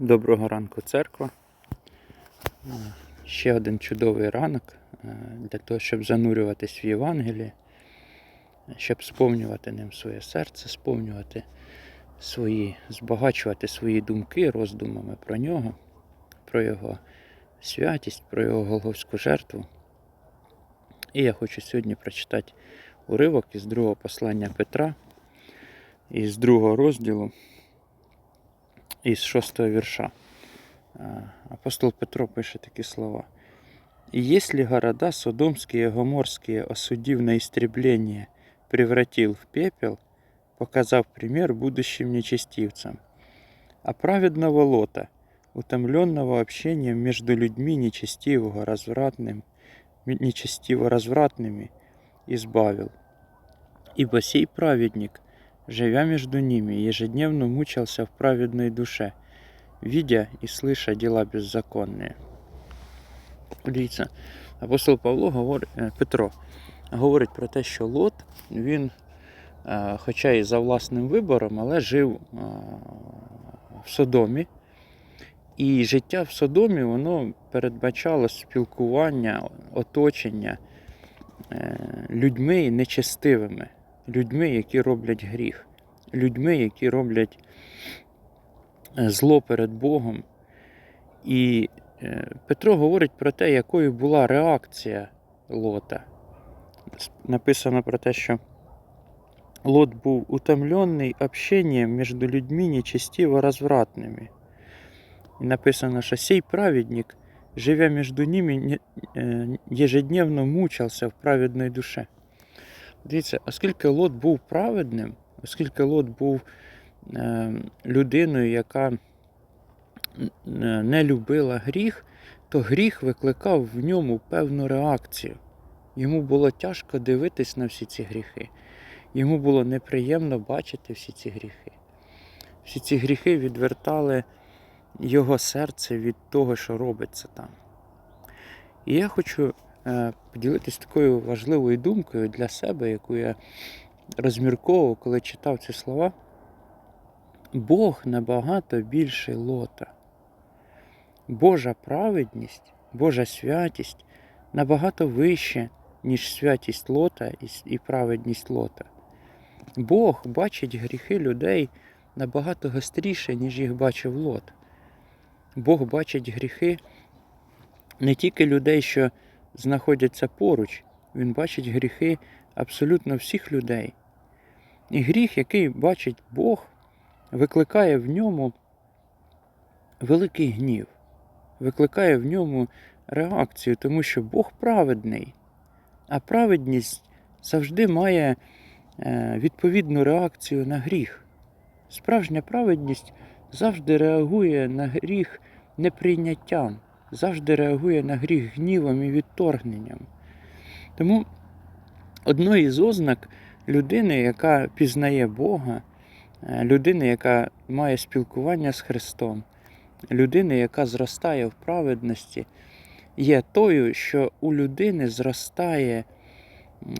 Доброго ранку, церква. Ще один чудовий ранок е, для того, щоб занурюватись в Євангеліє, щоб сповнювати ним своє серце, сповнювати свої, збагачувати свої думки роздумами про нього, про його святість, про його Голговську жертву. І я хочу сьогодні прочитати уривок із другого послання Петра, із другого розділу із шостого вірша. А, Апостол Петро пише такі слова. «И если города Содомские и Гоморские, осудив на истребление, превратил в пепел, показав пример будущим нечестивцам, а праведного Лота, утомленного общением между людьми нечестивого, развратным, нечестиво развратными, избавил. Ибо сей праведник, живя между ними, ежедневно мучился в праведной душе, видя и слыша дела беззаконные. Дивіться, апостол Павло говорить, е, Петро говорить про те, що Лот, він, е, хоча і за власним вибором, але жив е, в Содомі. І життя в Содомі воно передбачало спілкування, оточення е, людьми нечестивими, людьми, які роблять гріх, людьми, які роблять е, зло перед Богом. І е, Петро говорить про те, якою була реакція Лота. Написано про те, що Лот був утомлений общением між людьми нечестиво развратними. І написано, що сей праведник, живя між ними, е, ежедневно мучився в праведній душе. Дивіться, оскільки Лот був праведним, оскільки Лот був е, людиною, яка е, не любила гріх, то гріх викликав в ньому певну реакцію. Йому було тяжко дивитись на всі ці гріхи. Йому було неприємно бачити всі ці гріхи. Всі ці гріхи відвертали його серце від того, що робиться там. І я хочу е, поділитися такою важливою думкою для себе, яку я розмірковував, коли читав ці слова. Бог набагато більший лота. Божа праведність, Божа святість набагато вище, ніж святість лота і праведність лота. Бог бачить гріхи людей набагато гостріше, ніж їх бачив лот. Бог бачить гріхи не тільки людей, що знаходяться поруч, Він бачить гріхи абсолютно всіх людей. І гріх, який бачить Бог, викликає в ньому великий гнів, викликає в ньому реакцію, тому що Бог праведний, а праведність завжди має е, відповідну реакцію на гріх. Справжня праведність завжди реагує на гріх неприйняттям, завжди реагує на гріх гнівом і відторгненням. Тому одною із ознак людини, яка пізнає Бога, е, людини, яка має спілкування з Христом, людини, яка зростає в праведності, є тою, що у людини зростає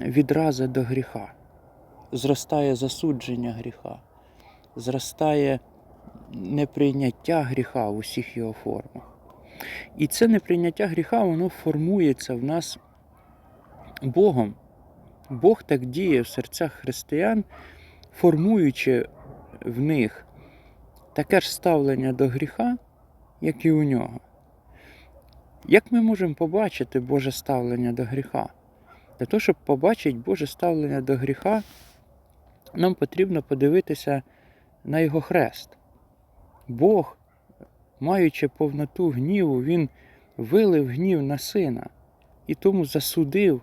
відраза до гріха, зростає засудження гріха, зростає неприйняття гріха в усіх його формах. І це неприйняття гріха, воно формується в нас Богом. Бог так діє в серцях християн, формуючи в них таке ж ставлення до гріха, як і у нього. Як ми можемо побачити Боже ставлення до гріха? Для того, щоб побачити Боже ставлення до гріха, нам потрібно подивитися на його хрест. Бог, маючи повноту гніву, Він вилив гнів на сина і тому засудив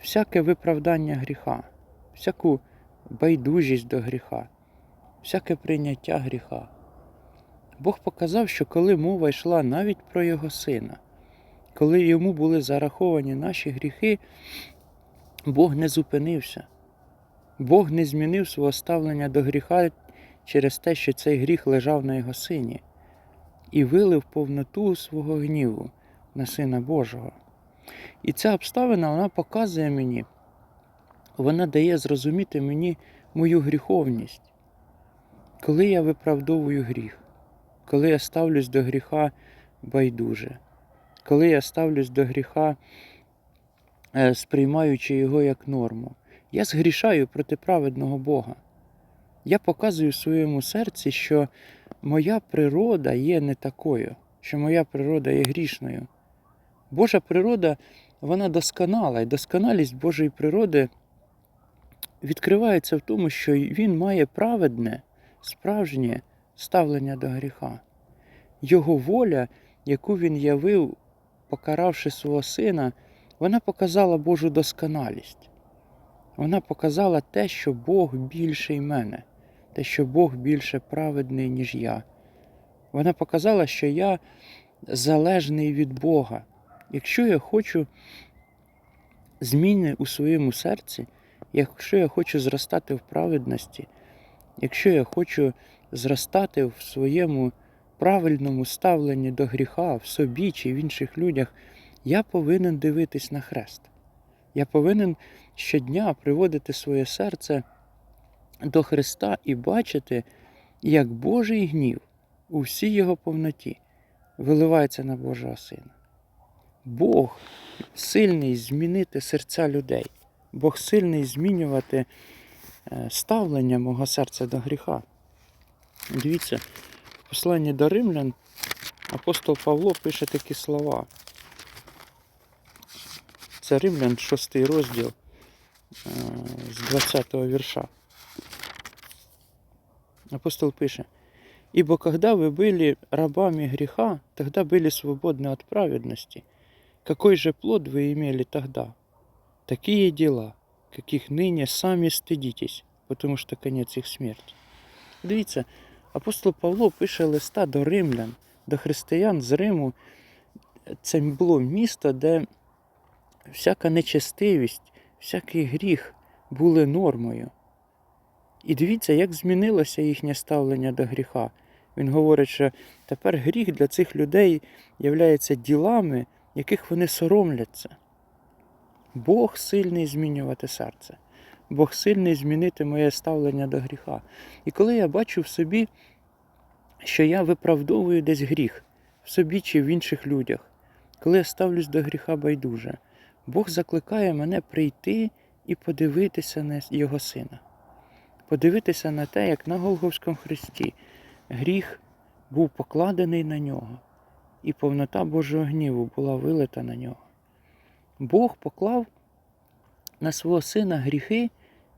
всяке виправдання гріха, всяку байдужість до гріха, всяке прийняття гріха. Бог показав, що коли мова йшла навіть про його сина, коли йому були зараховані наші гріхи, Бог не зупинився. Бог не змінив свого ставлення до гріха через те, що цей гріх лежав на його сині, і вилив повноту свого гніву на Сина Божого. І ця обставина вона показує мені, вона дає зрозуміти мені мою гріховність, коли я виправдовую гріх, коли я ставлюсь до гріха байдуже, коли я ставлюсь до гріха, е, сприймаючи його як норму. Я згрішаю проти праведного Бога. Я показую своєму серці, що моя природа є не такою, що моя природа є грішною. Божа природа, вона досконала, і досконалість Божої природи відкривається в тому, що він має праведне, справжнє ставлення до гріха. Його воля, яку він явив, покаравши свого сина, вона показала Божу досконалість. Вона показала те, що Бог більший мене, те, що Бог більше праведний, ніж я. Вона показала, що я залежний від Бога. Якщо я хочу зміни у своєму серці, якщо я хочу зростати в праведності, якщо я хочу зростати в своєму правильному ставленні до гріха в собі чи в інших людях, я повинен дивитись на хрест. Я повинен щодня приводити своє серце до Христа і бачити, як Божий гнів у всій його повноті виливається на Божого Сина. Бог сильний змінити серця людей. Бог сильний змінювати е, ставлення мого серця до гріха. Дивіться, в посланні до римлян апостол Павло пише такі слова. Це Римлян, 6 розділ е, з 20 го вірша Апостол пише, «Ибо когда вы были рабами греха, тогда были свободны от праведности. Какой же плод вы имели тогда? Такие дела, каких ныне сами стыдитесь, потому что конец их смерть». Дивіться, апостол Павло пише листа до римлян, до християн з Риму. Це було місто, де всяка нечестивість, всякий гріх були нормою. І дивіться, як змінилося їхнє ставлення до гріха. Він говорить, що тепер гріх для цих людей являється ділами, яких вони соромляться. Бог сильний змінювати серце. Бог сильний змінити моє ставлення до гріха. І коли я бачу в собі, що я виправдовую десь гріх в собі чи в інших людях, коли я ставлюсь до гріха байдуже, Бог закликає мене прийти і подивитися на Його Сина, подивитися на те, як на Голговському Христі гріх був покладений на нього, і повнота Божого гніву була вилита на нього. Бог поклав на свого сина гріхи,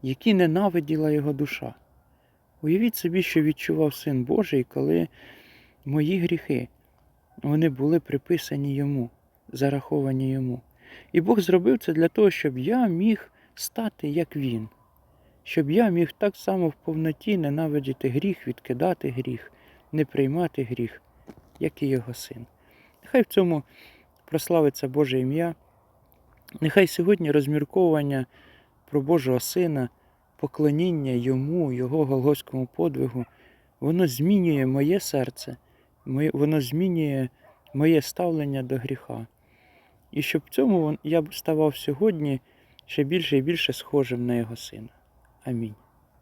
які ненавиділа його душа. Уявіть собі, що відчував Син Божий, коли мої гріхи вони були приписані йому, зараховані йому. І Бог зробив це для того, щоб я міг стати як Він, щоб я міг так само в повноті ненавидіти гріх, відкидати гріх, не приймати гріх, як і його син. Нехай в цьому прославиться Боже ім'я. Нехай сьогодні розмірковування про Божого Сина, поклоніння Йому, Його Голгофському подвигу, воно змінює моє серце, воно змінює моє ставлення до гріха. І щоб в цьому я б ставав сьогодні ще більше і більше схожим на Його Сина. Амінь.